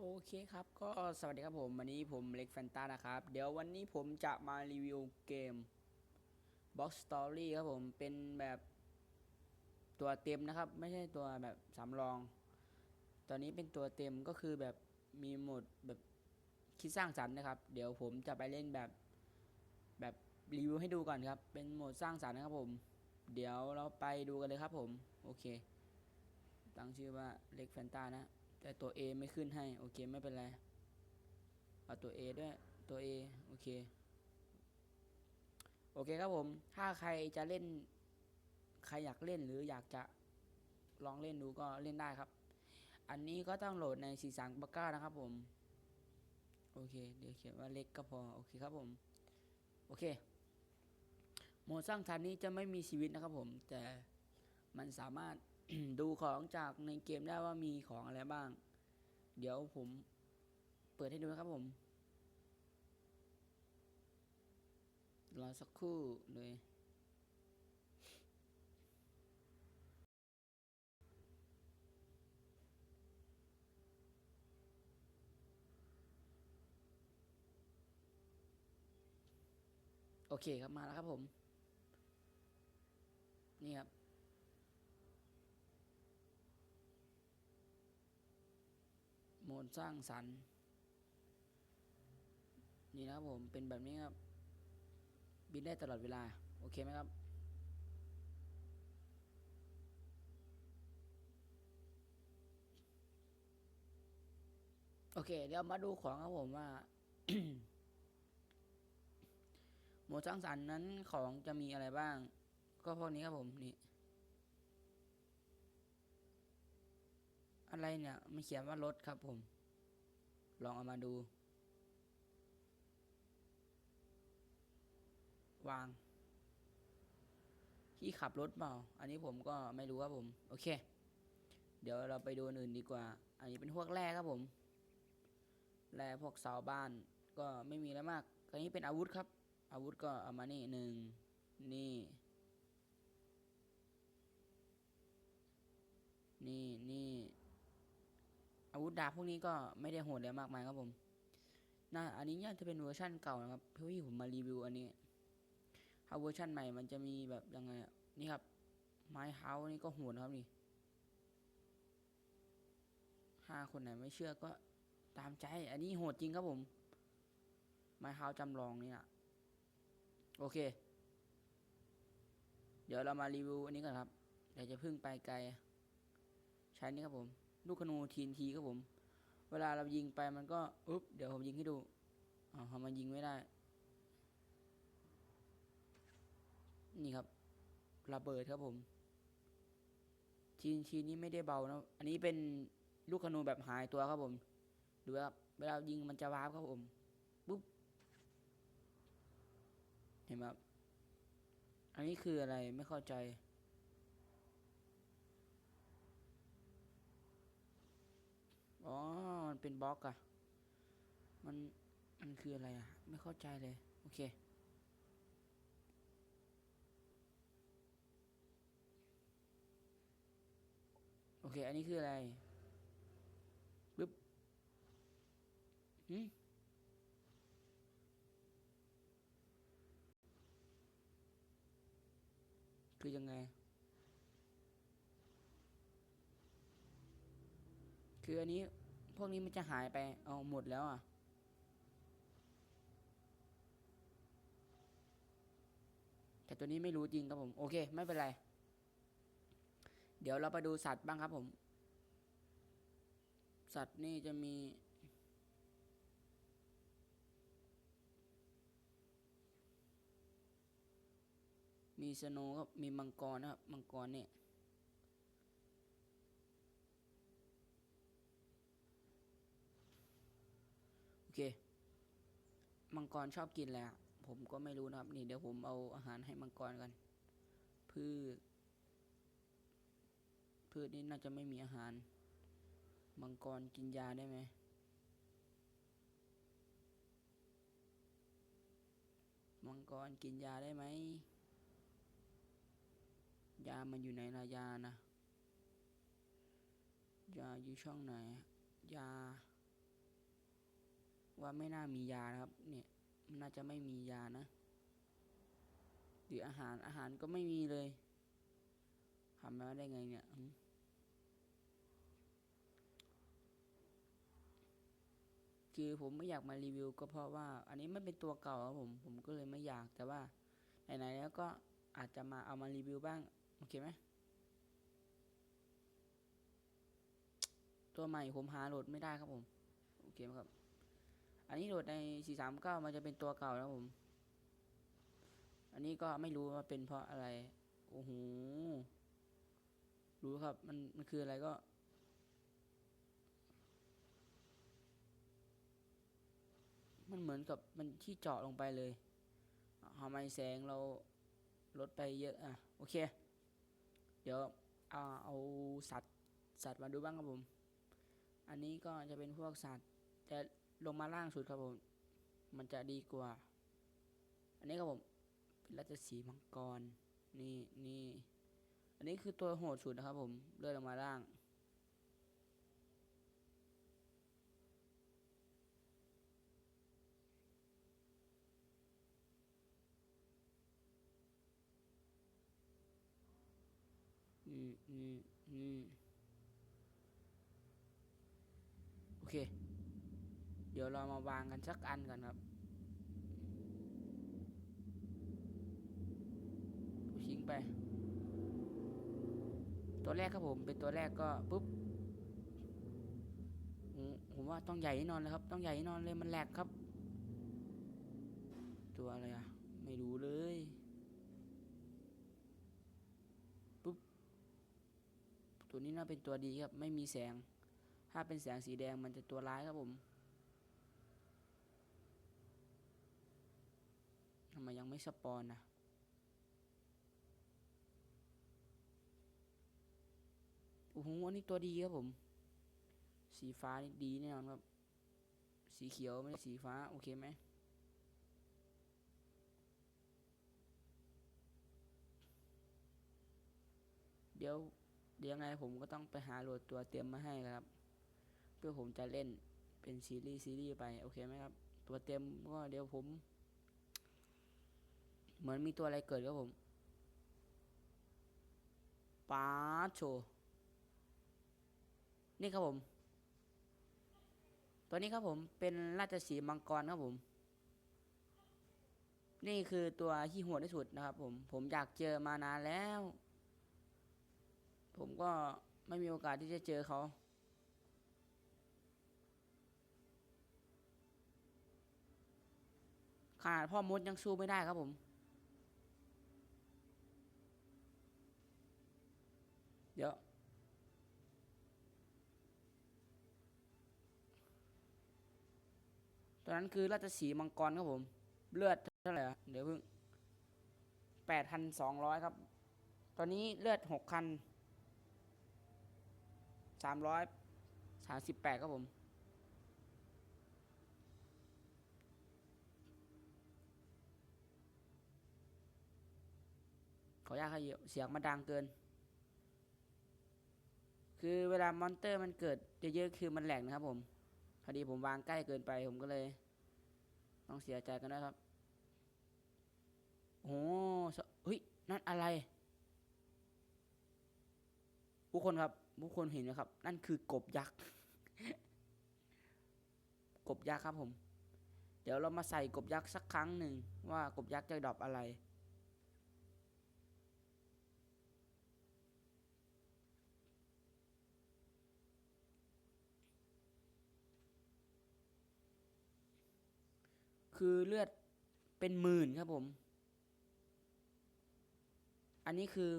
โอเคครับ ก็สวัสดีครับผม วันนี้ผมเล็กแฟนตานะครับ เดี๋ยววันนี้ผมจะมารีวิวเกม Box Story ครับผม เป็นแบบตัวเต็มนะครับ ไม่ใช่ตัวแบบสำรอง ตอนนี้เป็นตัวเต็มก็คือแบบมีโหมดแบบคิดสร้างสรรค์นะครับ เดี๋ยวผมจะไปเล่นแบบแบบรีวิวให้ดูก่อนครับ เป็นโหมดสร้างสรรค์นะครับผม เดี๋ยวเราไปดูกันเลยครับผม โอเค ตั้งชื่อว่าเล็กแฟนตานะ แต่ตัว A ไม่ขึ้นให้ โอเค ไม่เป็นไร เอาตัว A ด้วย ตัว A โอเค โอเคครับผม ถ้าใครจะเล่น ใครอยากเล่นหรืออยากจะลองเล่นดูก็เล่นได้ครับ อันนี้ก็ต้องโหลดในสีสังบักก้านะครับผม โอเค เดี๋ยวเขียนว่าเล็กก็พอ โอเคครับผม โอเคโหมดสร้างสรรค์นี้จะไม่มีชีวิตนะครับผม แต่มันสามารถ ดูของจากในเกมได้ว่ามีของอะไรบ้าง เดี๋ยวผมเปิดให้ดูนะครับผม รอสักครู่เลยโอเคครับมาแล้วครับผม นี่ครับ โมดสร้างสรรค์ นี่นะครับผมเป็นแบบนี้ครับ บินได้ตลอดเวลา โอเคไหมครับโอเค เดี๋ยวมาดูของครับผมว่าโหมดสร้างสรรค์นั้นของจะมีอะไรบ้าง ก็พวกนี้ครับผมนี่ อะไรเนี่ยมันเขียนว่ารถครับผม ลองเอามาดู วาง ที่ขับรถเปล่า อันนี้ผมก็ไม่รู้ครับผม โอเค เดี๋ยวเราไปดูอื่นดีกว่า อันนี้เป็นพวกแร่ครับผม แร่พวกเสาบ้านก็ไม่มีแล้วมากอันนี้เป็นอาวุธครับ อาวุธก็เอามานี่หนึ่งนี่ ดาบพวกนี้ก็ไม่ได้โหดอะไรมากมายครับผมน่าอันนี้น่าจะเป็นเวอร์ชั่นเก่านะครับเพื่อที่ผมมารีวิวอันนี้ถ้าเวอร์ชั่นใหม่มันจะมีแบบยังไงนี่ครับ ไม้เท้านี่ก็โหดครับนี่ห้าคนไหนไม่เชื่อก็ตามใจ อันนี้โหดจริงครับผม ไม้เท้าจำลองนี่นะโอเค เดี๋ยวเรามารีวิวอันนี้ก่อนครับเดี๋ยวจะพึ่งไปไกลใช้นี่ครับผม ลูกธนูทีนทีครับผม เวลาเรายิงไปมันก็อุ๊บเดี๋ยวผมยิงให้ดูอ๋อมันยิงไม่ได้ นี่ครับระเบิดครับผมทีนทีนี้ไม่ได้เบานะ อันนี้เป็นลูกธนูแบบหายตัวครับผม ดูครับ เวลายิงมันจะวาร์ปครับผม ปุ๊บ เห็นไหมครับ อันนี้คืออะไรไม่เข้าใจ มันเป็นบล็อกอะมันมันคืออะไรอะไม่เข้าใจเลย โอเค โอเค อันนี้คืออะไรปึ๊บหืมคือยังไง คืออันนี้ พวกนี้มันจะหายไป เอาหมดแล้วอะ แต่ตัวนี้ไม่รู้จริงครับผม โอเค ไม่เป็นไร เดี๋ยวเราไปดูสัตว์บ้างครับผม สัตว์นี่จะมีมีสโนว์ครับ มีมังกรนะครับ มังกรเนี่ย เค มังกรชอบกินอะไรอะผมก็ไม่รู้นะครับ นี่เดี๋ยวผมเอาอาหารให้มังกรกัน พืช พืชนี่น่าจะไม่มีอาหาร มังกรกินยาได้ไหมมังกรกินยาได้ไหม ยามันอยู่ไหนล่ะยานะ ยาอยู่ช่องไหน ยา ว่าไม่น่ามียานะครับ เนี่ยมันน่าจะไม่มียานะหรืออาหารอาหารก็ไม่มีเลยทำมาได้ไงเนี่ยคือผมไม่อยากมารีวิว ก็เพราะว่า อันนี้ไม่เป็นตัวเก่าครับผม ผมก็เลยไม่อยากแต่ว่าไหนๆแล้วก็อาจจะมาเอามารีวิวบ้างโอเคไหมตัวใหม่ผมหาโหลดไม่ได้ครับผม โอเคไหมครับ อันนี้โหลดใน 439 มันจะเป็นตัวเก่าแล้วผม อันนี้ก็ไม่รู้ว่าเป็นเพราะอะไร โอ้โห รู้ครับ มันมันคืออะไรก็ มันเหมือนกับมันที่เจาะลงไปเลยทำไมแสงเราลดไปเยอะอะ โอเค เดี๋ยวเอาเอาสัตว์สัตว์มาดูบ้างครับผม อันนี้ก็จะเป็นพวกสัตว์แต่ ลงมาล่างสุดครับผม มันจะดีกว่า อันนี้ครับผมเป็นราชสีห์มังกร นี่นี่ อันนี้คือตัวโหดสุดนะครับ ผม เลื่อนลงมาล่าง นี่นี่นี่โอเค เดี๋ยวเรามาวางกันสักอันกันครับทิ้งไป ตัวแรกครับผมเป็นตัวแรกก็ปุ๊บผมผมว่าต้องใหญ่แน่นอนเลยครับ ต้องใหญ่แน่นอนเลยมันแหลกครับ ตัวอะไรอะไม่รู้เลยปุ๊บตัวนี้น่าเป็นตัวดีครับ ไม่มีแสง ถ้าเป็นแสงสีแดงมันจะตัวร้ายครับผม ทำไมยังไม่สปอนนะโอ้โหอันนี้ตัวดีครับผม สีฟ้านี่ดีแน่นอนครับ สีเขียวไม่ใช่สีฟ้า โอเคไหมเดี๋ยวเดี๋ยวไงผมก็ต้องไปหาโหลดตัวเตรียมมาให้ครับ เพื่อผมจะเล่นเป็นซีรีส์ซีรีส์ไป โอเคไหมครับ ตัวเต็มก็เดี๋ยวผม เหมือนมีตัวอะไรเกิดครับผมปาโชนี่ครับผม ตัวนี้ครับผมเป็นราชสีมังกรครับผม นี่คือตัวที่โหดที่สุดนะครับ ผม ผมอยากเจอมานานแล้ว ผมก็ไม่มีโอกาสที่จะเจอเขาขนาดพ่อมดยังสู้ไม่ได้ครับผม เดี๋ยวตอนนั้นคือราชสีมังกรครับผม เลือดเท่าไหร่เดี๋ยวเพิ่งแปดพันสองร้อยครับ ตอนนี้เลือดหกพันสามร้อยสามสิบแปดครับผมขออนุญาตครับเสียงมาดังเกิน คือเวลามอนเตอร์มันเกิดเยอะๆคือมันแหลกนะครับผม พอดีผมวางใกล้เกินไปผมก็เลย ต้องเสียใจกันนะครับ โอ้โหเฮ้ย นั่นอะไรทุกคนครับทุกคนเห็นไหมครับ นั่นคือกบยักษ์ กบยักษ์ครับผม เดี๋ยวเรามาใส่กบยักษ์สักครั้งหนึ่งว่ากบยักษ์จะดรอปอะไร คือเลือดเป็นหมื่นครับผม อันนี้คือ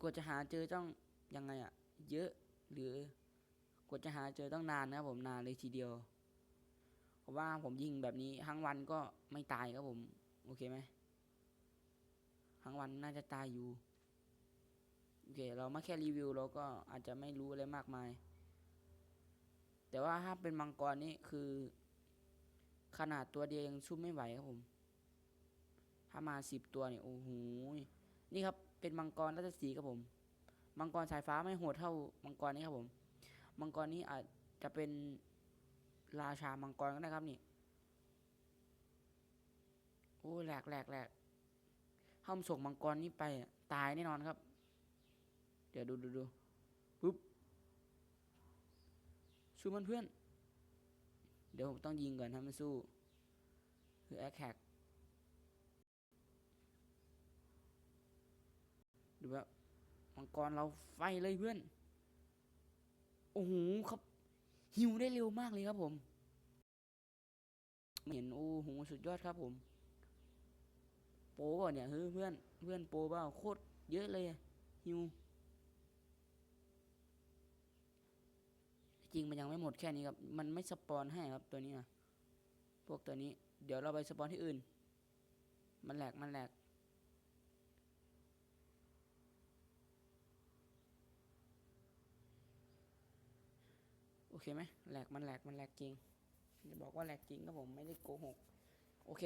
กว่าจะหาเจอต้องยังไงอะเยอะหรือกว่าจะหาเจอต้องนานนะครับผมนานเลยทีเดียวเพราะว่าผมยิงแบบนี้ทั้งวันก็ไม่ตายครับผม โอเคไหมทั้งวันน่าจะตายอยู่โอเคเรามาแค่รีวิวเราก็อาจจะไม่รู้อะไรมากมาย แต่ว่าถ้าเป็นมังกรนี่คือ ขนาดตัวเดียวยังสู้ไม่ไหวครับผม ถ้ามาสิบตัวเนี่ยโอ้โห นี่ครับ เป็นมังกรราชสีครับผม มังกรสายฟ้าไม่โหดเท่ามังกรนี้ครับผม มังกรนี้อาจจะเป็นราชามังกรก็ได้ครับนี่ โอ้แหลกแหลกแหลกห้ามส่งมังกรนี่ไปอะตายแน่นอนครับ เดี๋ยวดูดูดูปุ๊บสู้มันเพื่อน เดี๋ยวผมต้องยิงก่อนถ้ามันสู้ คือแอคแฮกดูแบบมังกรเราไฟเลยเพื่อน โอ้โหครับหิวได้เร็วมากเลยครับผมเห็นโอ้โหสุดยอดครับผม โปรเปล่าเนี่ยเฮ้ยเพื่อนเพื่อนโปรเปล่าโคตรเยอะเลยหิว จริงมันยังไม่หมดแค่นี้ครับ มันไม่สปอนให้ครับตัวนี้นะพวกตัวนี้ เดี๋ยวเราไปสปอนที่อื่น มันแหลกมันแหลกโอเคไหมแหลกมันแหลกมันแหลกจริงจะบอกว่าแหลกจริงครับผมไม่ได้โกหก โอเค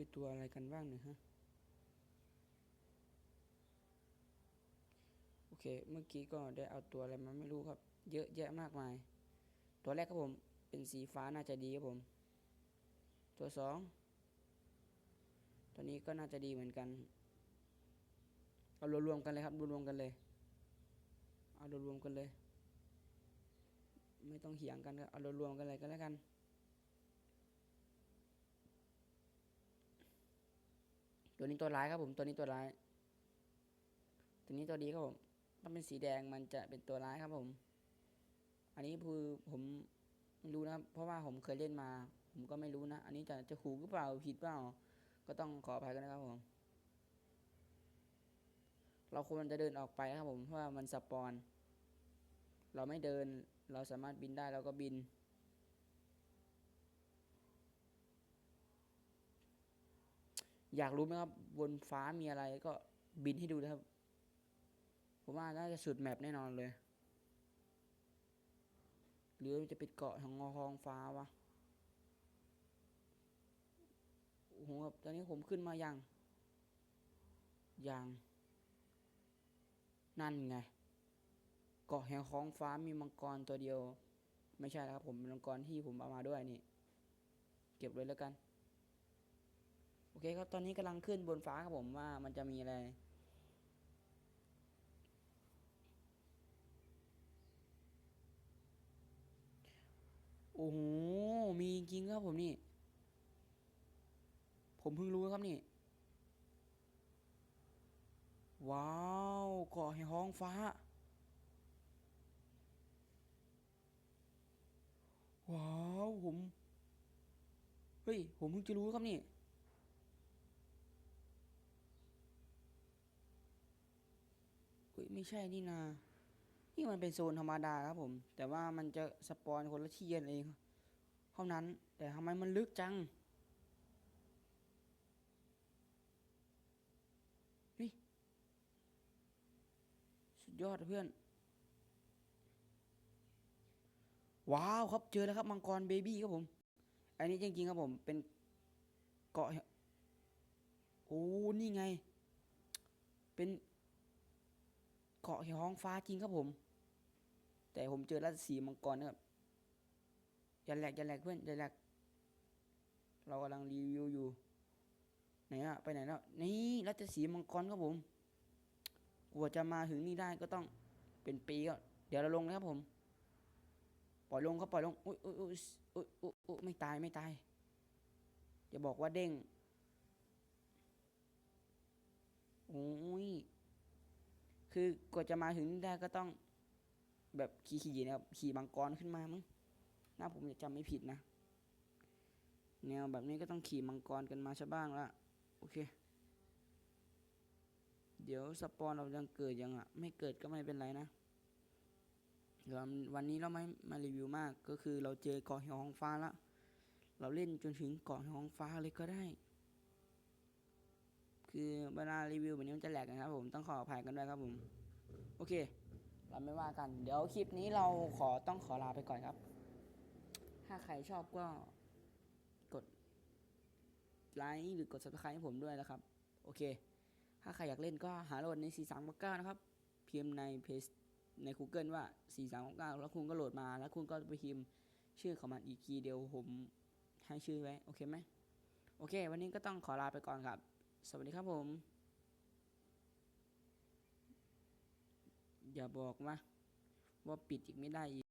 คือตัวอะไรกันบ้างเนี่ยฮะ โอเค เมื่อกี้ก็ได้เอาตัวอะไรมาไม่รู้ครับ เยอะแยะมากมาย ตัวแรกครับผม เป็นสีฟ้าน่าจะดีครับผม ตัวสองตัวนี้ก็น่าจะดีเหมือนกัน เอารวมๆกันเลยครับ รวมๆกันเลย เอารวมๆกันเลย ไม่ต้องเถียงกันครับเอารวมๆกันเลยก็แล้วกัน ตัวนี้ตัวร้ายครับผมตัวนี้ตัวร้าย ตัวนี้ตัวดีครับผมถ้าเป็นสีแดงมันจะเป็นตัวร้ายครับผม อันนี้คือผมรู้นะเพราะว่าผมเคยเล่นมา ผมก็ไม่รู้นะ อันนี้จะจะถูกหรือเปล่าผิดเปล่า ก็ต้องขออภัยกันนะครับผม เราควรจะเดินออกไปครับผมเพราะว่ามันสปอน เราไม่เดินเราสามารถบินได้เราก็บิน อยากรู้ไหมครับบนฟ้ามีอะไรก็บินให้ดูนะครับ ผมว่าน่าจะสุดแมปแน่นอนเลย หรือจะเป็นเกาะของงอคองฟ้าวะโอ้โหครับตอนนี้ผมขึ้นมายังยังนั่นไง เกาะแห่งของฟ้ามีมังกรตัวเดียว ไม่ใช่แล้วครับผมมังกรที่ผมเอามาด้วยนี่ เก็บเลยแล้วกัน อเคครับ ตอนนี้กำลังขึ้นบนฟ้าครับผมว่ามันจะมีอะไร โอ้โห มีจริงครับผมนี่ ผมเพิ่งรู้ครับนี่ ว้าวเกาะแห่งท้องฟ้า ว้าวผม เฮ้ย ผมเพิ่งจะรู้ครับนี่ ฮ้ยไม่ใช่นี่นา นี่มันเป็นโซนธรรมดาครับผม แต่ว่ามันจะสปอนคนละที่กันเองเท่านั้น แต่ทำไมมันลึกจังเฮ้ยสุดยอดเพื่อน ว้าวครับเจอแล้วครับมังกรเบบี้ครับผม อันนี้จริงๆครับผมเป็นเกาะ โอ้ นี่ไง เป็น เกาะห่งท้องฟ้าจริงครับผม แต่ผมเจอราชสีมังกรนะครับอย่าแหลกอย่าแหลกเพื่อนอย่าแหลกเรากำลังรีวิวอยู่ไหนอะไปไหนแล้วนี่ราชสีมังกรครับผมกว่าจะมาถึงนี่ได้ก็ต้องเป็นปีก็เดี๋ยวเราลงนะครับผม ปล่อยลงครับปล่อยลงอุ้ยอุ้ยอุ้ยอุ้ยอุ้ยอุ้ยไม่ตายไม่ตายอย่าบอกว่าเด้งโอ้ย คือกว่าจะมาถึงได้ก็ต้องแบบขี่ๆนะครับขี่มังกรขึ้นมามั้งน่าผมจะจำไม่ผิดนะ แนวแบบนี้ก็ต้องขี่มังกรกันมาซะบ้างละโอเค เดี๋ยวสปอนเรายังเกิดยังอะ ไม่เกิดก็ไม่เป็นไรนะเดี๋ยววันนี้เราไม่มารีวิวมากก็คือเราเจอเกาะหงท้องฟ้าละ เราเล่นจนถึงเกาะหองฟ้าเลยก็ได้ คือเวลารีวิวแบบนี้มันจะแหลกนะครับผมต้องขออภัยกันด้วยครับผม โอเค เราไม่ว่ากัน เดี๋ยวคลิปนี้เราขอต้องขอลาไปก่อนครับ ถ้าใครชอบก็กดไลค์หรือกด subscribe ให้ผมด้วยนะครับ โอเค ถ้าใครอยากเล่นก็หาโหลดใน 4 3 9นะครับพิมพ์ในเพจใน Google ว่า 4 3 9แล้วคุณก็โหลดมาแล้วคุณก็ไปพิมพ์ชื่อของมันอีกทีเดียวผมให้ชื่อไว้ โอเคไหมโอเค วันนี้ก็ต้องขอลาไปก่อนครับ สวัสดีครับผม อย่าบอกว่าว่าปิดอีกไม่ได้อีก